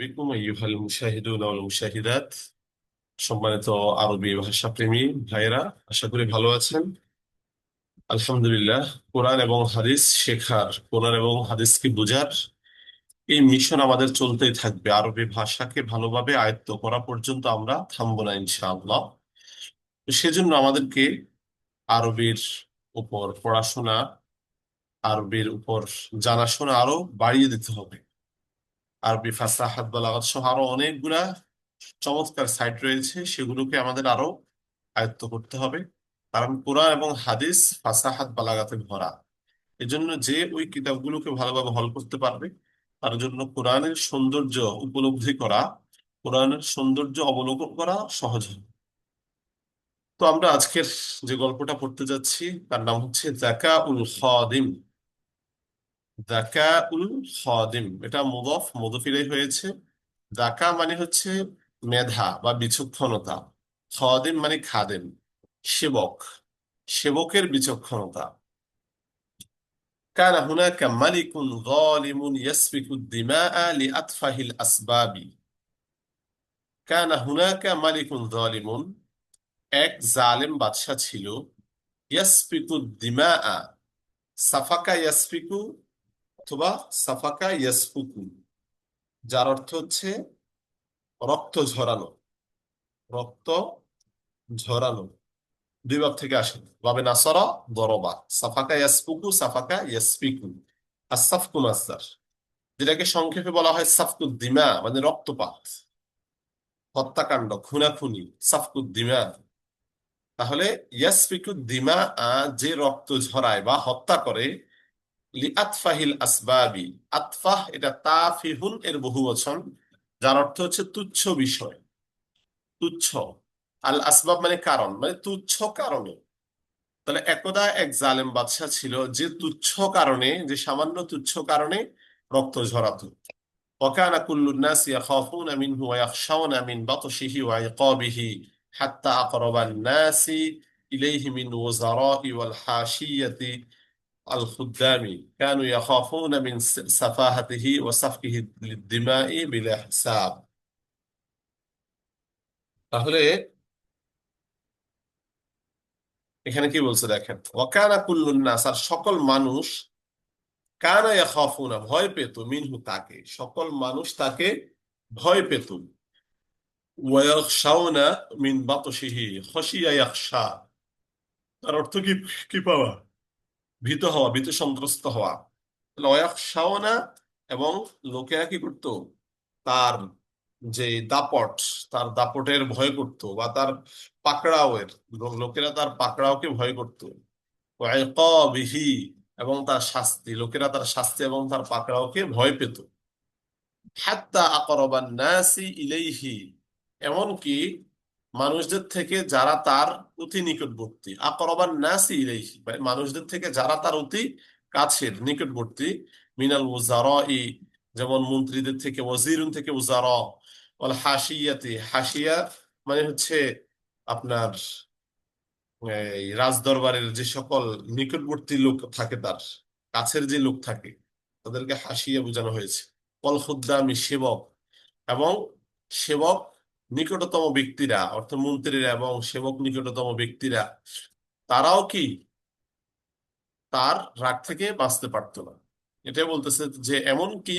বিকুম, আইয়ুহাল মুশাহিদুন ওয়াল মুশাহিদাত। সম্মানিত আরবি ভাষাপ্রেমী ভাইয়েরা, আশা করি ভালো আছেন। আলহামদুলিল্লাহ, কোরআন এবং হাদিস শেখার, কোরআন এবং হাদিসকে বোঝার এই মিশন আমাদের চলতেই থাকবে। আরবি ভাষাকে ভালোভাবে আয়ত্ত করা পর্যন্ত আমরা থামবো না, ইনশাআল্লাহ। সেজন্য আমাদেরকে আরবির উপর পড়াশোনা, আরবির উপর জানাশোনা আরও বাড়িয়ে দিতে হবে। আরবি ফাসাহাত বালাগাত সহ আরও অনেকগুলা চমৎকার সাইট রয়েছে। সেগুলোকে আমাদের আরও আয়ত্ত করতে হবে। কারণ কোরআন এবং হাদিস ফাসাহাত বালাগাতে ভরা। এজন্য যে ওই কিতাবগুলোকে ভালোভাবে হল করতে পারবে, তার জন্য কোরআনের সৌন্দর্য উপলব্ধি করা, কোরআনের সৌন্দর্য অবলোকন করা সহজ হবে। তো আমরা আজকের যে গল্পটা পড়তে যাচ্ছি, তার নাম হচ্ছে জাকা উল খাদিম। দাকাউল খাদিম। এটা মুদফ মুদফিরাই হয়েছে। দাকা মানে হচ্ছে মেধা বা বিচক্ষণতা। খাদিম মানে খাদেম, সেবক, সেবকের বিচক্ষণতা। কানা হুনাকা মালিকুন গালিমুন ইয়াসফিকু দিমাআ লিআতফাহিল আসবাবি। কানা হুনাকা মালিকুন গালিমুন, এক জালেম বাদশা ছিল। ইয়াসফিকু দিমাআ, সাফাকা ইয়াসফিকু অথবা সাফাকা ইয়াসফুকু, যার অর্থ হচ্ছে রক্ত ঝরানো রক্ত ঝরানো। দুই ভাব থেকে আসে। বাবে নাসরা, দরবা। সাফাকা ইয়াসফুকু, সাফাকা ইয়াসফিকু। আর সাফকু মাসদার, যেটাকে সংক্ষেপে বলা হয় সাফকু দিমা মানে রক্তপাত, হত্যাকাণ্ড, খুনাখুনি, সাফকু দিমা তাহলে ইয়াসফিকু দিমা যে রক্ত ঝরায় বা হত্যা করে লি আতফাহিল আসবাবি আতফাহ এটা তাফিহুন এর বহু বচন যার অর্থ হচ্ছে তুচ্ছ বিষয় তুচ্ছ আল আসবাব মানে কারণ মানে তুচ্ছ কারণে তাহলে একদা এক জালেম বাদশা ছিল যে তুচ্ছ কারণে যে সামান্য তুচ্ছ কারণে রক্ত ঝরাতো وكان كل الناس يخافون منه ويخشون من بطشه وعقابه حتى أقرب الناس إليه من وزراء والحاشية الخدام كانوا يخافون من سفاهته وسفكه للدماء بلا حساب তাহলে এখানে কি বলছে দেখেন ওয়াকানা কুল্লুন নাস আর সকল মানুষ কানা ইয়াখাফুনা ভয় পেত মিনহু তাকে সকল মানুষ তাকে ভয় পেত ওয়ায়াখশাউনা মিন বাতশিহি খশিয়া ইয়াখশা তার অর্থ কি কি পাওয়া ভীত হওয়া, ভীত সন্ত্রস্ত হওয়া। ওয়ায়াখশাউনা এবং লোকেরা কি করতো? তার যে দাপট, তার দাপটের ভয় করত বা তার পাকড়াওয়ের, লোকেরা তার পাকড়াওকে ভয় করত। বিহি এবং তার শাস্তি, লোকেরা তার শাস্তি এবং তার পাকড়াওকে ভয় পেত। হাত্তা আকরবান নাসি ইলাইহি, এমনকি মানুষদের থেকে যারা তার অতি নিকটবর্তী। আকরবান নাসি ইলাইহি মানুষদের থেকে যারা তার অতি কাছের, নিকটবর্তী। মিনাল উজারা যেমন মন্ত্রীদের থেকে, ওয়াজিরুন থেকে উজারা। ওয়াল হাসিয়াতে হাসিয়া মানে হচ্ছে আপনার এই রাজদরবারের যে সকল নিকটবর্তী লোক থাকে তার, কাছের যে লোক থাকে, তাদেরকে হাসিয়া বোঝানো হয়েছে। কল খুদ্দামি, সেবক। এবং সেবক নিকটতম ব্যক্তিরা অর্থাৎ মন্ত্রীরা এবং সেবক নিকটতম ব্যক্তিরা, তারাও কি তার রাগ থেকে বাঁচতে পারতো না? এটাই বলতেছে যে এমন কি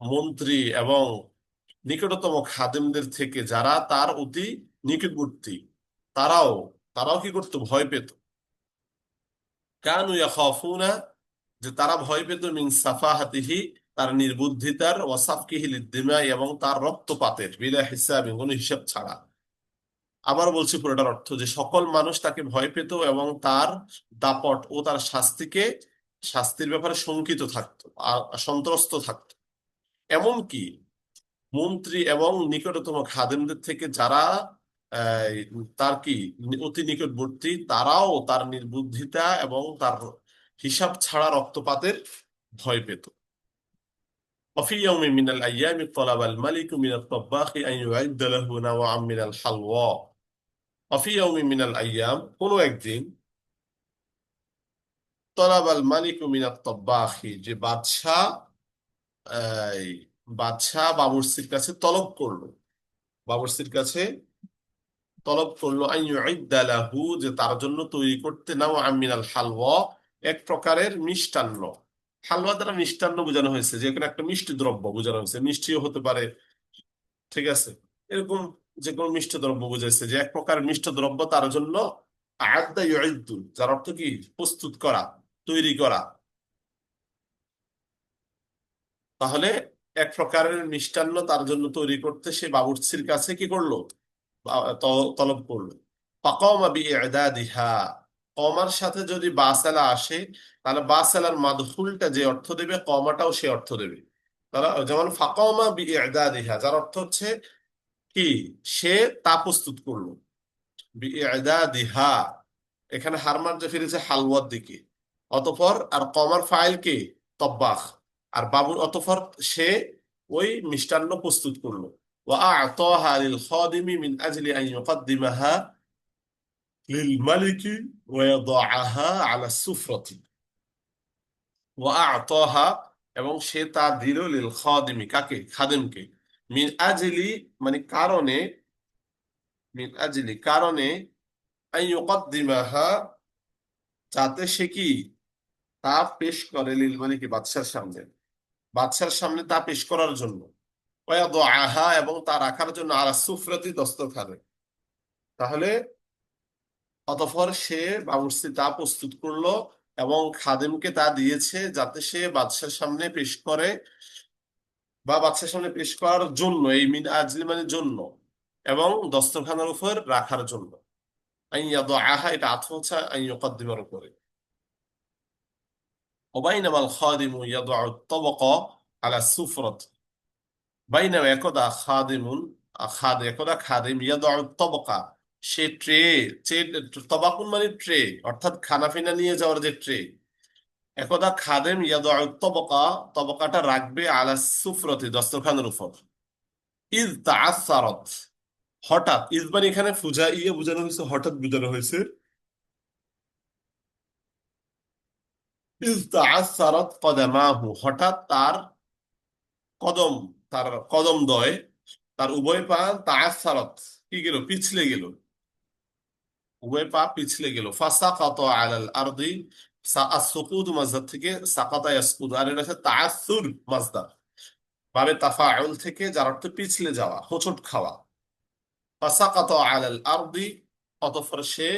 মন্ত্রী এবং নিকটতম খাদেমদের থেকে যারা তার অতি নিকটবর্তী, তারাও তারাও কি করতো? ভয় পেত। কানু ইয়াখাফুনা, যে তারা ভয় পেত, মিন সাফাহাতিহি তার নির্বুদ্ধিতার ওয়াসাফকিহি লিদ্দিমা এবং তার রক্তপাতের বিলা হিসাব কোনো হিসাব ছাড়া। আবার বলছি পুরোটার অর্থ যে, সকল মানুষ তাকে ভয় পেত এবং তার দাপট ও তার শাস্তিকে, শাস্তির ব্যাপারে শঙ্কিত থাকতো সন্ত্রস্ত থাকতো। এমনকি মন্ত্রী এবং নিকটতম খাদেমদের থেকে যারা তার কি, অতি নিকটবর্তী, তারাও তার নির্বুদ্ধিতা এবং তার হিসাব ছাড়া রক্তপাতের ভয় পেত। وفي يوم من الأيام طلب الملك من الطباخ أن يعد له نوعا من الحلوى وفي يوم من الأيام কোনো একদিন طلب الملك من الطباخ যে বাদশাহ এই বাদশাহ বাবুর্চির কাছে তলব করলো বাবুর্চির কাছে তলব করলো আন ইউইদ্দা লাহু যে তার জন্য তৈরি করতে নাও আমিনাল হালওয়া এক প্রকারের মিষ্টান্ন হালওয়া দ্বারা মিষ্টান্ন বোঝানো হয়েছে, যে কোনো একটা মিষ্টি দ্রব্য বোঝানো হয়েছে, মিষ্টিও হতে পারে, ঠিক আছে? এরকম যে কোনো মিষ্টি দ্রব্য বোঝাইছে যে এক প্রকার মিষ্টি দ্রব্য তার জন্য যার অর্থ কি? প্রস্তুত করা, তৈরি করা। তাহলে এক প্রকারের মিষ্টান্ন তার জন্য তৈরি করতে সে বাবুর্চির কাছে কি করল? তলব করল। ফাকামা বিইদাদিহা কমার সাথে যদি বাসালা আসে, তাহলে বাসালার মাদহুলটা যে অর্থ দেবে, কমাটাও সে অর্থ দেবে। তারা যেমন ফাকমা বিহা যার অর্থ হচ্ছে কি? সে তা প্রস্তুত করল। দিহা এখানে হারমার যে ফিরেছে হালুয়ার দিকে। অতপর আর কমার ফাইল কে? তব্বাখ আর বাবুর অতপর সে ওই মিষ্টান্ন প্রস্তুত করল। ওয়া আতহা লিল খাদিমি মিন আজলি আন ইউকদ্দিমাহা للملك ويضعها على السفرة وأعطاها এবং সে তা দিল লিল খাদিমি কাকে খাদেমকে মিন আজলি মানে কারণে মিন আজলি কারণে আন ইউকদ্দিমাহা যাতে সে কি তা পেশ করে লিল মালিকি বাদশার সামনে বাদশার সামনে তা পেশ করার জন্য ওয়াদাআহা এবং তা রাখার জন্য আলা সুফরাতি দস্তরখানে তাহলে অতঃপর সে বাবুর্চি তা প্রস্তুত করলো এবং খাদেমকে তা দিয়েছে যাতে সে বাদশার সামনে পেশ করে বা বাদশার সামনে পেশ করার জন্য এই মিন আজলি মানে জন্য এবং দস্তরখানার উপর রাখার জন্য আন ইয়াদাআহা এটা আতফ হচ্ছে আন ইউকদ্দিমার উপরে وبينما الخادم يضع الطبق على السفرة بينما একদা খাদিমুন খাদ একদা খাদিম ইয়াদাউ তবকা সে ট্রে তবাকুন মানে ট্রে অর্থাৎ খানা খানাফিনা নিয়ে যাওয়ার যে ট্রে একদা খাদেম ইয়াদাউ তবকা, তবকাটা রাখবে আলা সুফরতি, দস্তরখানের উপর। ইজ তাআসারাত, হঠাৎ ইজ মানে এখানে ফুজা ইয়ে বোঝানো হয়েছে, হঠাৎ বোঝানো হয়েছে। ইজ তাআসারাত কদামাহু, হঠাৎ তার কদম তার কদম দয়, তার উভয় পা তাআসারাত, কি গেল? পিছলে গেল। উভয় পা পিছলে গেল। ফাসাকাত আলাল আরদি মাজদার থেকে সাকাতা ইয়াসকুদ, আর এটা হচ্ছে মাজদার তাফাউল থেকে যার অর্থ পিছলে যাওয়া খাওয়া। আলাল আরদি, অতঃপর সে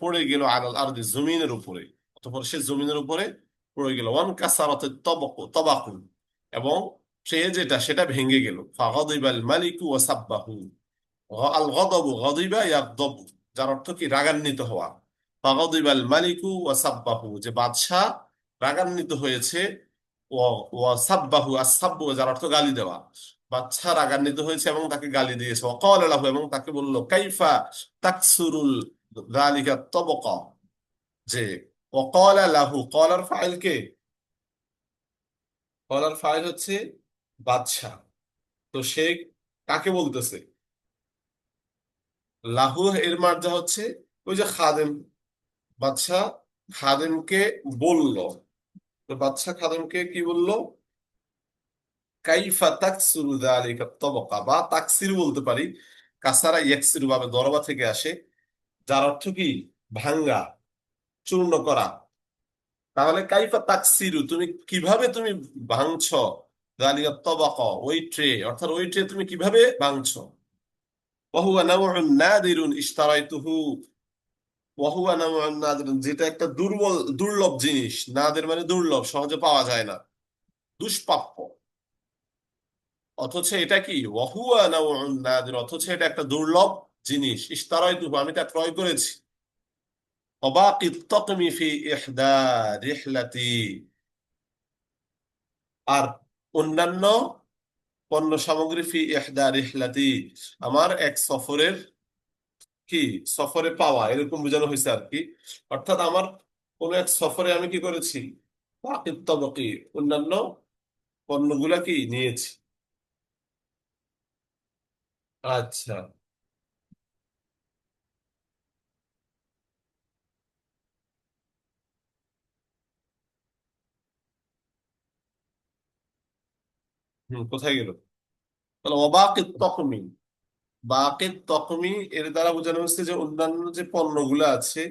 পড়ে গেল আলাল আরদি জমিনের উপরে। অতঃপর সে জমিনের উপরে পড়ে গেল। ওয়ান কাসারাত তবক, তবাকুন। এবং সে যেটা, সেটা ভেঙে গেল। ফাগাদিবাল মালিকু ওয়া সাব্বাহু আল গদবু গদিবা ইয়াগদবু। যার অর্থ কি? রাগান্বিত হওয়া। ফাগাদিবাল মালিকু ওয়া যে বাদশা রাগান্বিত হয়েছে, ওয়া সাব্বাহু আসাব্বু যার অর্থ গালি দেওয়া। বাদশা রাগান্বিত হয়েছে এবং তাকে গালি দিয়েছে। ওয়াকাল লাহু, এবং তাকে বলল, কাইফা তাকসুরুল যালিকা তবকা? যে ওয়াকাল লাহু কলার ফাইল কে? কলার ফাইল হচ্ছে বাদশা তো সে কাকে বলতেছে? লাহু এর মার্জা হচ্ছে ওই যে খাদেম, বাদশা খাদেমকে বলল। তো বাদশা খাদেমকে কি বলল? কাইফা তবকা, বা তাকসির বলতে পারি, কাসারা ইয়াকসিরু ভাবে দরবা থেকে আসে, যার অর্থ কি? ভাঙ্গা, চূর্ণ করা। তাহলে কাইফা তাকসিরু, তুমি কীভাবে তুমি ভাঙছো? যালিকা তবকা, ওই ট্রে, অর্থাৎ ওই ট্রে তুমি কীভাবে ভাঙছো? وهو نوع نادر اشتريته وهو نوع نادر যেটা একটা দুর্বল দুর্লভ জিনিস নাদের মানে দুর্লভ সহজে পাওয়া যায় না দুষ্প্রাপ্য অথচ এটা কি ওয়াহুয়া নাউউন নাদির অথচ এটা একটা দুর্লভ জিনিস ইশতারাইতুহু আমি তা ক্রয় করেছি وباقي الطقم في إحدى رحلتي আর অন্যান্য পণ্য সামগ্রী ফি ইহদা রিহলাতি আমার এক সফরের কি? সফরে পাওয়া, এরকম বোঝানো হয়েছে আর কি। অর্থাৎ আমার কোন এক সফরে আমি কি করেছি? তবকি, অন্যান্য পণ্যগুলা কি নিয়েছি? আচ্ছা। হুম, কোথায় গেল? তাহলে অবাকিত তকমি বাকিত তকমি এর দ্বারা বোঝানো হচ্ছে যে অন্যান্য যে পণ্যগুলো আছে,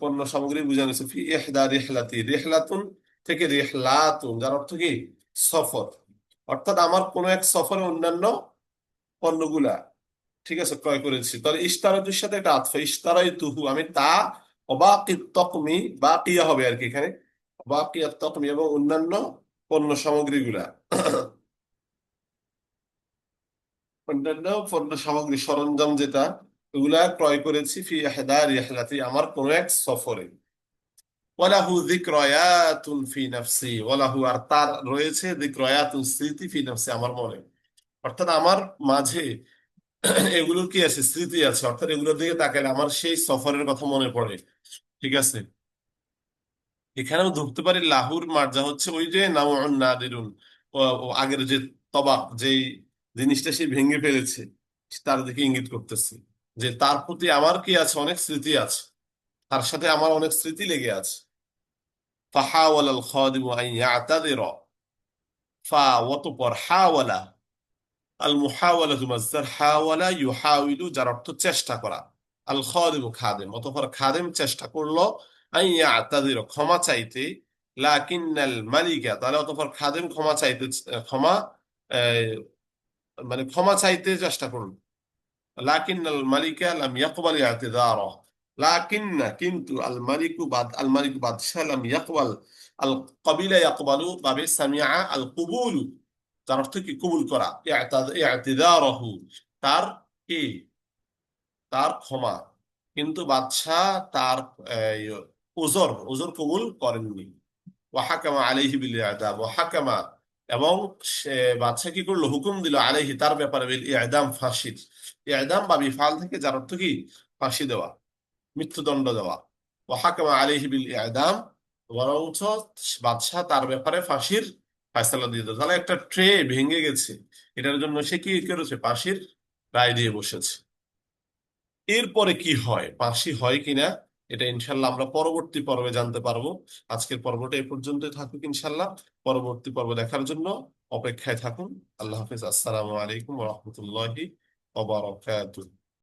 পণ্য সামগ্রী বোঝানো হচ্ছে, ফি ইহদা রিহলাতি। রিহলাতুন থেকে রিহলাতুন, যার অর্থ কি? সফর। অর্থাৎ আমার কোন এক সফরে অন্যান্য পণ্যগুলা, ঠিক আছে, ক্রয় করেছি। তাহলে ইশতারাতুর সাথে একটা আতফা ইশতারাই তুহু আমি তা অবাকিত তকমি বাকিয়া হবে আর কি এখানে। অবাকিয়া তকমি এবং অন্যান্য পণ্য সামগ্রীগুলা। অন্যান্য পণ্য সামগ্রী সরঞ্জাম যেটা ওগুলা ক্রয় করেছি ফি ইহদা রিহলাতি আমার কোন এক সফরে। ওয়ালাহু যিকরায়াতুন ফি নাফসি, ওয়ালাহু আর তার রয়েছে স্মৃতি ফি নাফসি আমার মনে। অর্থাৎ আমার মাঝে এগুলোর কি আছে? স্মৃতি আছে। অর্থাৎ এগুলোর দিকে তাকালে আমার সেই সফরের কথা মনে পড়ে। ঠিক আছে? এখানেও ধরতে পারি লাহুর মার্জা হচ্ছে ওই যে নামউন নাদিরুন আগের যে তবাক যেই জিনিসটা সে ভেঙে ফেলেছে তার দিকে ইঙ্গিত করতেছে যে তার প্রতি আমার কি আছে? অনেক স্মৃতি আছে। তার সাথে আমার অনেক স্মৃতি লেগে আছে। যার অর্থ চেষ্টা করা। আল খাদিমু খাদেম চেষ্টা করল ইয়াতাদিরা, ক্ষমা চাইতে। লাকিন্নাল মালিকা, তাহলে অতঃপর খাদেম ক্ষমা চাইতে, ক্ষমা মানে ক্ষমা চাইতে চেষ্টা করল লাকিন্নাল মালিকা লাম ইয়াকবাল ইআতিযারা লাকিন্না কিন্তু আল মালিকু বাদ আল মালিকু বাদশাহ লাম ইয়াকবাল। আল কবিলা ইয়াকবালু বাবে সামিআ আল কুবুলু। তার অর্থ কি? কবুল করা। ইআতিযারাহু তার কি? তার ক্ষমা। কিন্তু বাদশাহ তার এই, উজর উজর কবুল করেননি। ওয়াহাকামা আলাইহি বিল ইআদাম ওয়াহাকামা এবং সে বাদশা কি করল? হুকুম দিল আলাইহি, তার ব্যাপারে বিল ইআদাম ফাঁসির। ইআদাম বা বিফাল থেকে যার অর্থ কি? ফাঁসি দেওয়া, মৃত্যুদণ্ড দেওয়া। ও ওয়াহাকামা আলাইহি বিল ইআদাম বরঞ্চ বাদশাহ তার ব্যাপারে ফাঁসির ফয়সালা দিয়ে দিল। তাহলে একটা ট্রে ভেঙে গেছে, এটার জন্য সে কি করেছে? ফাঁসির রায় দিয়ে বসেছে। এরপরে কি হয়? ফাঁসি হয় কিনা? এটা ইনশাল্লাহ আমরা পরবর্তী পর্বে জানতে পারব। আজকের পর্বটা এ পর্যন্তই থাকুক ইনশাল্লাহ। পরবর্তী পর্ব দেখার জন্য অপেক্ষায় থাকুন। আল্লাহ হাফিজ। আসসালামু আলাইকুম রহমতুল্লাহি ওয়া বারাকাতুহু।